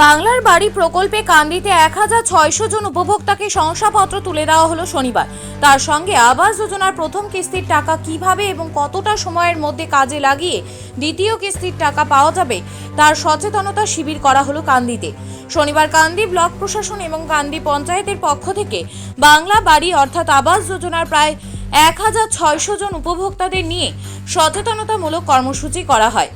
বাংলার বাড়ি প্রকল্পে কান্দিতে এক হাজার ছয়শো জন উপভোক্তাকে শংসাপত্র তুলে দেওয়া হলো শনিবার। তার সঙ্গে আবাস যোজনার প্রথম কিস্তির টাকা কীভাবে এবং কতটা সময়ের মধ্যে কাজে লাগিয়ে দ্বিতীয় কিস্তির টাকা পাওয়া যাবে, তার সচেতনতা শিবির করা হলো কান্দিতে। শনিবার কান্দি ব্লক প্রশাসন এবং কান্দি পঞ্চায়েতের পক্ষ থেকে বাংলা বাড়ি অর্থাৎ আবাস যোজনার প্রায় এক হাজার ছয়শো জন উপভোক্তাদের নিয়ে সচেতনতামূলক কর্মসূচি করা হয়।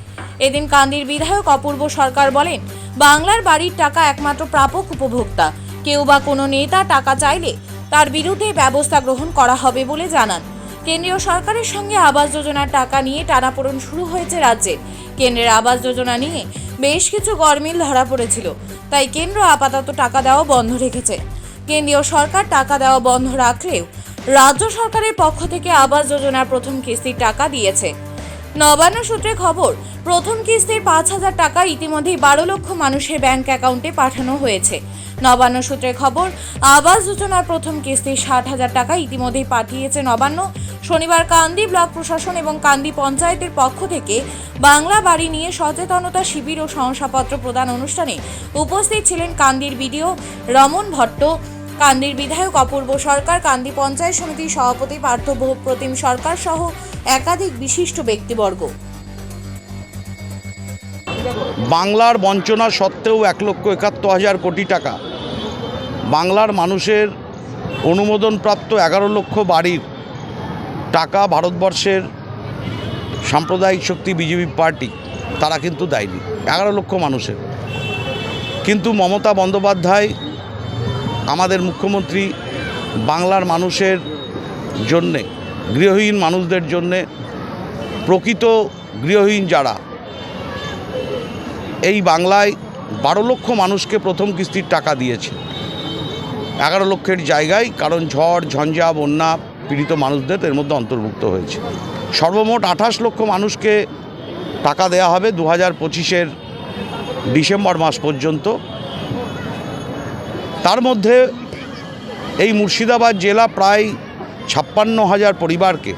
এদিন কান্দির বিধায়ক অপূর্ব সরকার বলেন, বাংলার বাড়ির টাকা একমাত্র প্রাপক উপভোক্তা। কেউ বা কোনো নেতা টাকা চাইলে তার বিরুদ্ধে ব্যবস্থা গ্রহণ করা হবে বলে জানান। কেন্দ্রীয় সরকারের সঙ্গে আবাস যোজনার টাকা নিয়ে টানাপোড়ন শুরু হয়েছে রাজ্যে। কেন্দ্রের আবাস যোজনা নিয়ে বেশ কিছু গরমিল ধরা পড়েছিল, তাই কেন্দ্র আপাতত টাকা দেওয়া বন্ধ রেখেছে। কেন্দ্রীয় সরকার টাকা দেওয়া বন্ধ রাখলেও রাজ্য সরকারের পক্ষ থেকে আবাস যোজনার প্রথম কিস্তির টাকা দিয়েছে। নবান্ন সূত্রে খবর, প্রথম কিস্তির পাঁচ হাজার টাকা ইতিমধ্যেই বারো লক্ষ মানুষের ব্যাংক অ্যাকাউন্টে পাঠানো হয়েছে। নবান্ন সূত্রে খবর, আবাস যোজনার প্রথম কিস্তির ষাট হাজার টাকা ইতিমধ্যেই পাঠিয়েছে নবান্ন। শনিবার কান্দি ব্লক প্রশাসন এবং কান্দি পঞ্চায়েতের পক্ষ থেকে বাংলা বাড়ি নিয়ে সচেতনতা শিবির ও শংসাপত্র প্রদান অনুষ্ঠানে উপস্থিত ছিলেন কান্দির বিডিও রমন ভট্ট, কান্দির বিধায়ক অপূর্ব সরকার, কান্দি পঞ্চায়েত সমিতির সভাপতি পার্থ প্রতিম সরকার সহ একাধিক বিশিষ্ট ব্যক্তিবর্গ। বাংলার বঞ্চনা সত্ত্বেও এক লক্ষ একাত্তর হাজার কোটি টাকা। বাংলার মানুষের অনুমোদনপ্রাপ্ত এগারো লক্ষ বাড়ির টাকা ভারতবর্ষের সাম্প্রদায়িক শক্তি বিজেপি পার্টি, তারা কিন্তু দেয়নি, এগারো লক্ষ মানুষের। কিন্তু মমতা বন্দ্যোপাধ্যায়, আমাদের মুখ্যমন্ত্রী, বাংলার মানুষের জন্যে গৃহহীন মানুষদের জন্যে প্রকৃত গৃহহীন যারা, এই বাংলায় বারো লক্ষ মানুষকে প্রথম কিস্তির টাকা দিয়েছে। এগারো লক্ষের জায়গায় কারণ ঝড়, ঝঞ্ঝা, বন্যা পীড়িত মানুষদের এর মধ্যে অন্তর্ভুক্ত হয়েছে। সর্বমোট আঠাশ লক্ষ মানুষকে টাকা দেয়া হবে দু হাজার পঁচিশের ডিসেম্বর মাস পর্যন্ত। তার মধ্যে এই মুর্শিদাবাদ জেলা প্রায় ছাপ্পান্ন হাজার পরিবারকে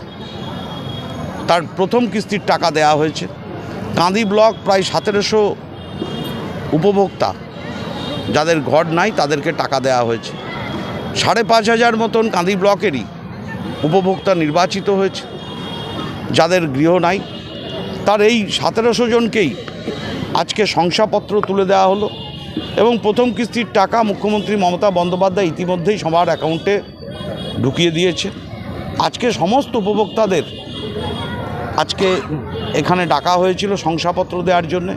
তার প্রথম কিস্তির টাকা দেয়া হয়েছে। কাঁদি ব্লক প্রায় সতেরোশো উপভোক্তা যাদের ঘর নাই তাদেরকে টাকা দেওয়া হয়েছে। সাড়ে পাঁচ হাজার মতন কাঁদি ব্লকেরই উপভোক্তা নির্বাচিত হয়েছে। যাদের গৃহ নাই, তার এই সতেরোশো জনকেই আজকে শংসাপত্র তুলে দেওয়া হলো এবং প্রথম কিস্তির টাকা মুখ্যমন্ত্রী মমতা বন্দ্যোপাধ্যায় ইতিমধ্যেই সবার অ্যাকাউন্টে ঢুকিয়ে দিয়েছে। আজকে সমস্ত উপভোক্তাদের আজকে এখানে ডাকা হয়েছিল শংসাপত্র দেওয়ার জন্যে।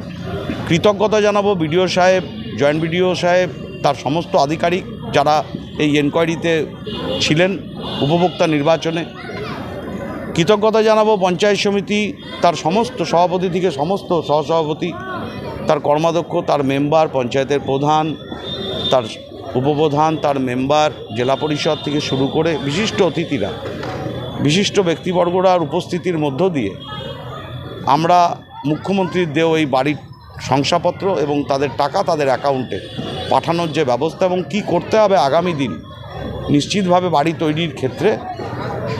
কৃতজ্ঞতা জানাব বিডিও সাহেব, জয়েন্ট বিডিও সাহেব, তার সমস্ত আধিকারিক যারা এই এনকোয়ারিতে ছিলেন উপভোক্তা নির্বাচনে। কৃতজ্ঞতা জানাব পঞ্চায়েত সমিতি, তার সমস্ত সভাপতি থেকে সমস্ত সহসভাপতি, তার কর্মাধ্যক্ষ, তার মেম্বার, পঞ্চায়েতের প্রধান, তার উপপ্রধান তার মেম্বার জেলা পরিষদ থেকে শুরু করে বিশিষ্ট অতিথিরা, বিশিষ্ট ব্যক্তিবর্গরার উপস্থিতির মধ্য দিয়ে আমরা মুখ্যমন্ত্রীর দেও এই বাড়ির শংসাপত্র এবং তাদের টাকা তাদের অ্যাকাউন্টে পাঠানোর যে ব্যবস্থা এবং কি করতে হবে আগামী দিন নিশ্চিতভাবে বাড়ি তৈরির ক্ষেত্রে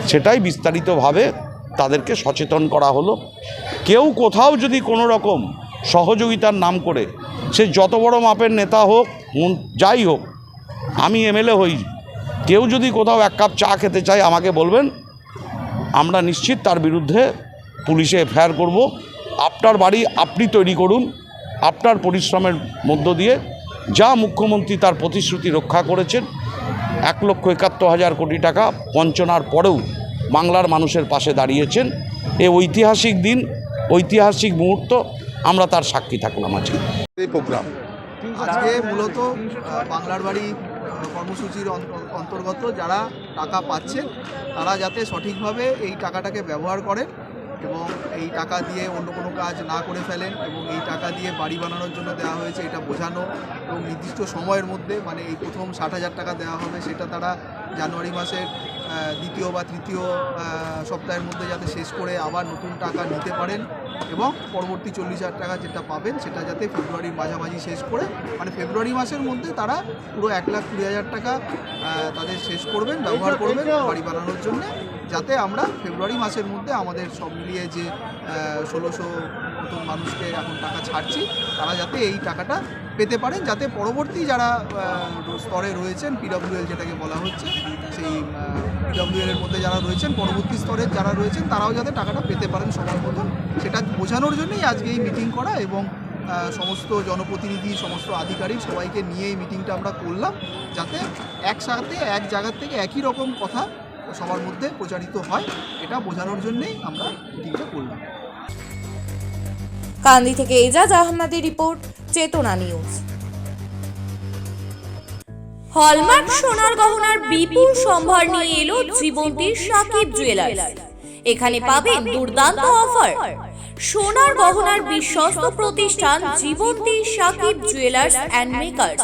সেটাই বিস্তারিতভাবে তাদেরকে সচেতন করা হলো। কেউ কোথাও যদি কোনো রকম সহযোগিতার নাম করে সে যত বড় মাপের নেতা হোক যাই হোক আমি এমএলএ হই। কেউ যদি কোথাও এক কাপ চা খেতে চায়, আমাকে বলবেন। আমরা নিশ্চিত তার বিরুদ্ধে পুলিশে এফআইআর করব। আপনার বাড়ি আপনি তৈরি করুন। আপনার পরিশ্রমের মধ্য দিয়ে যা মুখ্যমন্ত্রী তার প্রতিশ্রুতি রক্ষা করেছেন, এক লক্ষ একাত্তর হাজার কোটি টাকা বঞ্চনার পরেও বাংলার মানুষের পাশে দাঁড়িয়েছেন। এ ঐতিহাসিক দিন, ঐতিহাসিক মুহূর্ত, আমরা তার সাক্ষী থাকলাম আজকে প্রোগ্রাম। আজকে মূলত বাংলার বাড়ি কর্মসূচির অন- অন্তর্গত যারা টাকা পাচ্ছেন, তারা যাতে সঠিকভাবে এই টাকাটাকে ব্যবহার করেন এবং এই টাকা দিয়ে অন্য কোনো কাজ না করে ফেলেন এবং এই টাকা দিয়ে বাড়ি বানানোর জন্য দেওয়া হয়েছে, এটা বোঝানো এবং নির্দিষ্ট সময়ের মধ্যে মানে এই প্রথম ষাট হাজার টাকা দেওয়া হবে, সেটা তারা জানুয়ারি মাসের দ্বিতীয় বা তৃতীয় সপ্তাহের মধ্যে যাতে শেষ করে আবার নতুন টাকা নিতে পারেন এবং পরবর্তী চল্লিশ হাজার টাকা যেটা পাবেন সেটা যাতে ফেব্রুয়ারির মাঝামাঝি শেষ করে মানে ফেব্রুয়ারি মাসের মধ্যে তারা পুরো এক লাখ কুড়ি হাজার টাকা তাদের শেষ করবেন, ব্যবহার করবেন বাড়ি বানানোর জন্য। যাতে আমরা ফেব্রুয়ারি মাসের মধ্যে আমাদের সব মিলিয়ে যে ষোলোশো নতুন মানুষকে এখন টাকা ছাড়ছি, তারা যাতে এই টাকাটা পেতে পারেন, যাতে পরবর্তী যারা স্তরে রয়েছেন পিডব্লিউএল যেটাকে বলা হচ্ছে, সেই পিডব্লিউএল এর মধ্যে যারা রয়েছেন, পরবর্তী স্তরের যারা রয়েছেন, তারাও যাতে টাকাটা পেতে পারেন সবার মতন, সেটা বোঝানোর জন্যই আজকে এই মিটিং করা এবং সমস্ত জনপ্রতিনিধি, সমস্ত আধিকারিক সবাইকে নিয়ে এই মিটিংটা আমরা করলাম, যাতে একসাথে, এক জায়গার থেকে একই রকম কথা সবার মধ্যে প্রচারিত হয় এটা বোঝানোর জন্যেই আমরা মিটিংটা করলাম। কান্দি থেকে এজাজ আহমদের রিপোর্ট চেতনা নিউজ। হলমার্ক সোনার গহনার বিপুল সম্ভার নিয়ে এলো জীবন্তীর সাকিব জুয়েলার্স এখানে পাবেন দুর্দান্ত অফার সোনার গহনার বিশ্বস্ত প্রতিষ্ঠান Jibanti Sakib jewellers and makers